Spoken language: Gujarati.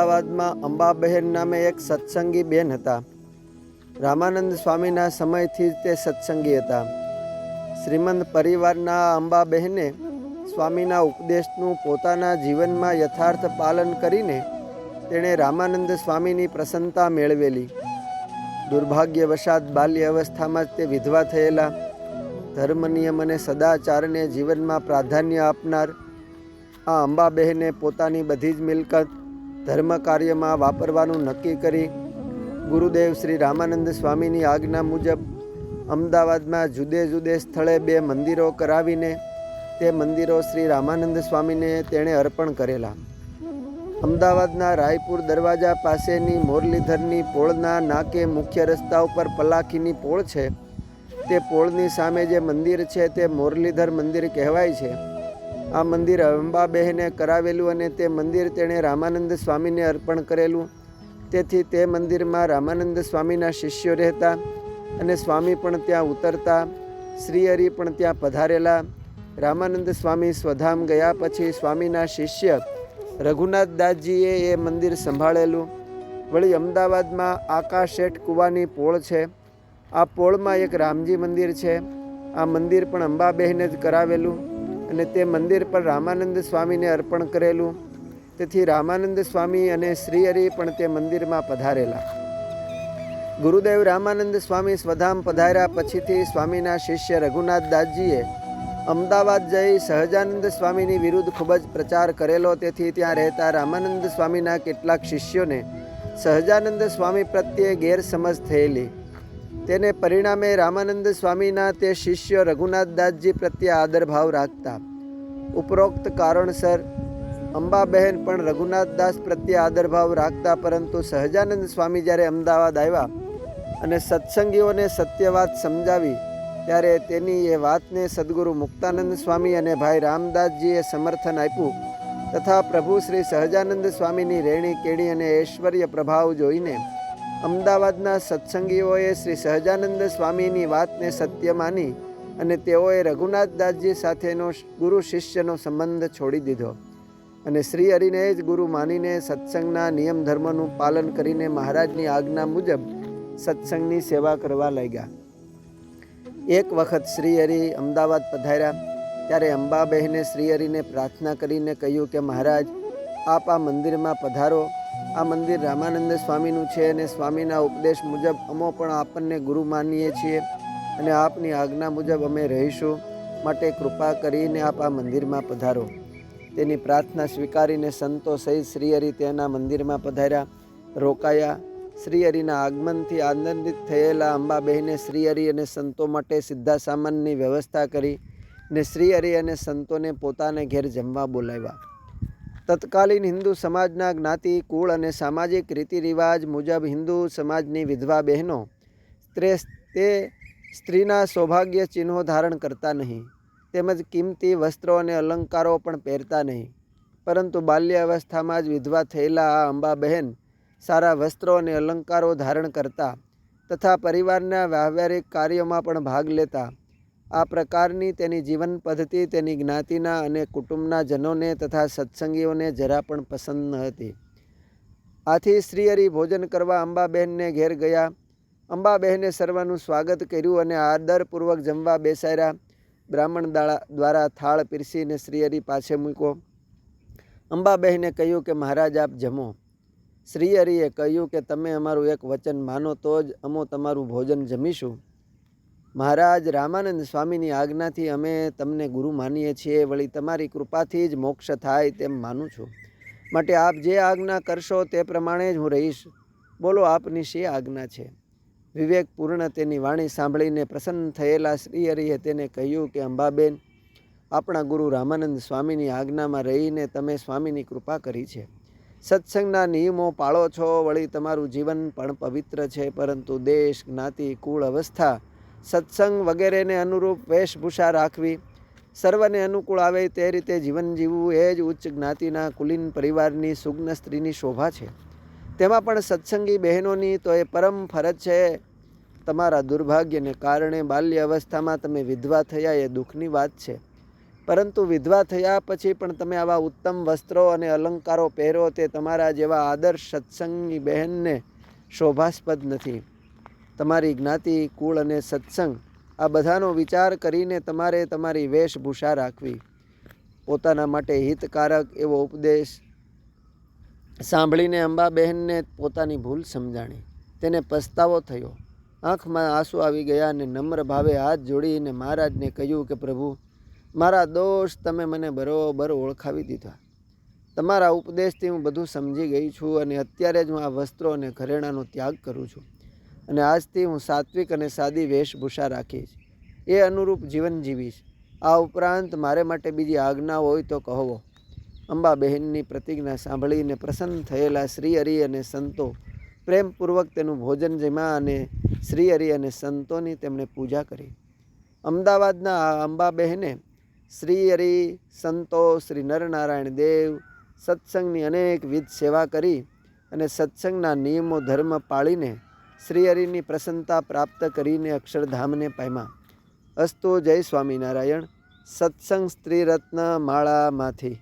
અમદાવાદમાં અંબાબહેન નામે એક સત્સંગી બેન હતા. રામાનંદ સ્વામીના સમયથી તે સત્સંગી હતા. શ્રીમંત પરિવારના અંબાબહેને સ્વામીના ઉપદેશનું પોતાના જીવનમાં યથાર્થ પાલન કરીને તેણે રામાનંદ સ્વામીની પ્રસન્નતા મેળવેલી. દુર્ભાગ્યવશાત બાલ્ય અવસ્થામાં જ તે વિધવા થયેલા. ધર્મ નિયમ અને સદાચારને જીવનમાં પ્રાધાન્ય આપનાર આ અંબાબહેને પોતાની બધી જ મિલકત ધર્મ કાર્યમાં વાપરવાનું નક્કી કરી ગુરુદેવ શ્રી રામાનંદ સ્વામીની આજ્ઞા મુજબ અમદાવાદમાં જુદે જુદે સ્થળે બે મંદિરો કરાવીને તે મંદિરો શ્રી રામાનંદ સ્વામીને તેણે અર્પણ કરેલા. અમદાવાદના રાયપુર દરવાજા પાસેની મોરલીધરની પોળના નાકે મુખ્ય રસ્તા ઉપર પલાખીની પોળ છે. તે પોળની સામે જે મંદિર છે તે મોરલીધર મંદિર કહેવાય છે. આ મંદિર અંબાબહેને કરાવેલું અને તે મંદિર તેણે રામાનંદ સ્વામીને અર્પણ કરેલું. તેથી તે મંદિરમાં રામાનંદ સ્વામીના શિષ્યો રહેતા અને સ્વામી પણ ત્યાં ઉતરતા, શ્રીહરિ પણ ત્યાં પધારેલા. રામાનંદ સ્વામી સ્વધામ ગયા પછી સ્વામીના શિષ્ય રઘુનાથ દાસજીએ એ મંદિર સંભાળેલું. વળી અમદાવાદમાં આકાશ શેઠ કૂવાની પોળ છે. આ પોળમાં એક રામજી મંદિર છે. આ મંદિર પણ અંબાબહેને જ કરાવેલું. અને તે મંદિર પર રામાનંદ સ્વામીને અર્પણ કરેલું. તેથી રામાનંદ સ્વામી અને શ્રીહરિ પણ તે મંદિરમાં પધારેલા. ગુરુદેવ રામાનંદ સ્વામી સ્વધામ પધાર્યા પછીથી સ્વામીના શિષ્ય રઘુનાથ દાસજીએ અમદાવાદ જઈ સહજાનંદ સ્વામીની વિરુદ્ધ ખૂબ જ પ્રચાર કરેલો. તેથી ત્યાં રહેતા રામાનંદ સ્વામીના કેટલાક શિષ્યોને સહજાનંદ સ્વામી પ્રત્યે ગેરસમજ થયેલી. તેને પરિણામે રામાનંદ સ્વામીના તે શિષ્ય રઘુનાથ દાસજી પ્રત્યે આદરભાવ રાખતા. ઉપરોક્ત કારણસર અંબાબહેન પણ રઘુનાથ દાસ પ્રત્યે આદરભાવ રાખતા, પરંતુ સહજાનંદ સ્વામી જ્યારે અમદાવાદ આવ્યા અને સત્સંગીઓને સત્ય વાત સમજાવી, ત્યારે તેની એ વાતને સદગુરુ મુક્તાનંદ સ્વામી અને ભાઈ રામદાસજીએ સમર્થન આપ્યું તથા પ્રભુ શ્રી સહજાનંદ સ્વામીની રેણી કેણી અને ઐશ્વર્ય પ્રભાવ જોઈને અમદાવાદના સત્સંગીઓએ શ્રી સહજાનંદ સ્વામીની વાતને સત્ય માની અને તેઓએ રઘુનાથ દાસજી સાથેનો ગુરુ શિષ્યનો સંબંધ છોડી દીધો. અને શ્રી હરિને જ ગુરુ માનીને સત્સંગના નિયમ ધર્મનું પાલન કરીને મહારાજની આજ્ઞા મુજબ સત્સંગની સેવા કરવા લાગ્યા. એક વખત શ્રીહરિ અમદાવાદ પધાર્યા, ત્યારે અંબાબહેને શ્રીહરિને પ્રાર્થના કરીને કહ્યું કે મહારાજ, આપ આ મંદિરમાં પધારો આ મંદિર રામાનંદ સ્વામીનું છે અને સ્વામીના ઉપદેશ મુજબ અમો પણ આપણને ગુરુ માનીએ છીએ અને આપની આજ્ઞા મુજબ અમે રહીશું. માટે કૃપા કરીને આપ આ મંદિરમાં પધારો. તેની પ્રાર્થના સ્વીકારીને સંતો સહિત શ્રીહરિ તેના મંદિરમાં પધાર્યા. રોકાયા. શ્રીહરિના આગમનથી આનંદિત થયેલા અંબાબહેને શ્રીહરિ અને સંતો માટે સીધા સામાનની વ્યવસ્થા કરી ને શ્રીહરિ અને સંતોને પોતાને ઘેર જમવા બોલાવ્યા. તત્કાલીન હિન્દુ સમાજના જ્ઞાતિ, કુળ અને સામાજિક રીતિ રિવાજ મુજબ હિન્દુ સમાજની વિધવા બહેનો તે સ્ત્રીના સૌભાગ્ય ચિહ્નો ધારણ કરતા નહીં તેમજ કિંમતી વસ્ત્રો અને અલંકારો પણ પહેરતા નહીં. પરંતુ બાલ્યાવસ્થામાં જ વિધવા થયેલા આ અંબાબહેન સારા વસ્ત્રો અને અલંકારો ધારણ કરતા તથા પરિવારના વ્યવહારિક કાર્યોમાં પણ ભાગ લેતા આ પ્રકારની તેની જીવન પદ્ધતિ, તેની જ્ઞાતિના અને કુટુંબના જનોને તથા સત્સંગીઓને જરા પણ પસંદ ન હતી. આથી શ્રીહરિ ભોજન કરવા અંબાબહેનને ઘેર ગયા. અંબાબહેને સર્વનું સ્વાગત કર્યું અને આદરપૂર્વક જમવા બેસાડ્યા. બ્રાહ્મણ દાળા દ્વારા થાળ પીરસીને શ્રીહરિ પાસે મૂક્યો. અંબાબહેને કહ્યું કે, મહારાજ, આપ જમો. શ્રીહરિએ કહ્યું કે, તમે અમારું એક વચન માનો તો જ અમો તમારું ભોજન જમીશું. મહારાજ રામાનંદ સ્વામીની આજ્ઞાથી અમે તમને ગુરુ માનીએ છીએ વળી તમારી કૃપાથી જ મોક્ષ થાય તેમ માનું છું. માટે આપ જે આજ્ઞા કરશો તે પ્રમાણે જ હું રહીશ. બોલો, આપની શી આજ્ઞા છે? વિવેકપૂર્ણ તેની વાણી સાંભળીને પ્રસન્ન થયેલા શ્રીહરિએ તેને કહ્યું કે, અંબાબેન, આપણા ગુરુ રામાનંદ સ્વામીની આજ્ઞામાં રહીને તમે સ્વામીની કૃપા કરી છે. સત્સંગના નિયમો પાળો છો, વળી તમારું જીવન પણ પવિત્ર છે, પરંતુ દેશ, જ્ઞાતિ, કુળ અવસ્થા સત્સંગ વગેરેને અનુરૂપ વેશભૂષા રાખવી, સર્વને અનુકૂળ આવે તે રીતે જીવન જીવવું એ જ ઉચ્ચ જ્ઞાતિના કુલીન પરિવારની સુગ્ન સ્ત્રીની શોભા છે. તેમાં પણ સત્સંગી બહેનોની તો એ પરમ ફરજ છે. તમારા દુર્ભાગ્યને કારણે બાલ્ય અવસ્થામાં તમે વિધવા થયા એ દુઃખની વાત છે. પરંતુ વિધવા થયા પછી પણ તમે આવા ઉત્તમ વસ્ત્રો અને અલંકારો પહેરો તે તમારા જેવા આદર્શ સત્સંગની બહેનને શોભાસ્પદ નથી. તમારી જ્ઞાતિ, કુળ અને સત્સંગ, આ બધાનો વિચાર કરીને તમારે તમારી વેશભૂષા રાખવી. પોતાના માટે હિતકારક એવો ઉપદેશ સાંભળીને અંબાબહેનને પોતાની ભૂલ સમજાણી. તેને પસ્તાવો થયો. આંખમાં આંસુ આવી ગયા અને નમ્ર ભાવે હાથ જોડીને મહારાજને કહ્યું કે, પ્રભુ, મારા દોષ તમે મને બરોબર ઓળખાવી દીધા. તમારા ઉપદેશથી હું બધું સમજી ગઈ છું અને અત્યારે જ હું આ વસ્ત્રો અને ઘરેણાંનો ત્યાગ કરું છું. અને આજથી હું સાત્વિક અને સાદી વેશભૂષા રાખીશ. એ અનુરૂપ જીવન જીવીશ. આ ઉપરાંત મારે માટે બીજી આજ્ઞા હોય તો કહો અંબાબહેનની પ્રતિજ્ઞા સાંભળીને પ્રસન્ન થયેલા શ્રી હરિ અને સંતો પ્રેમપૂર્વક તેનું ભોજન જમ્યા અને શ્રી હરિ અને સંતોની તેમણે પૂજા કરી. અમદાવાદના આ અંબાબહેને શ્રી હરિ સંતો, શ્રી નરનારાયણ દેવ, સત્સંગની અનેકવિધ સેવા કરી અને સત્સંગના નિયમો ધર્મ પાળીને શ્રી હરિની પ્રસન્નતા પ્રાપ્ત કરીને અક્ષરધામને પામ્યા અસ્તુ જય સ્વામિનારાયણ સત્સંગ સ્ત્રીરત્ન માળામાંથી.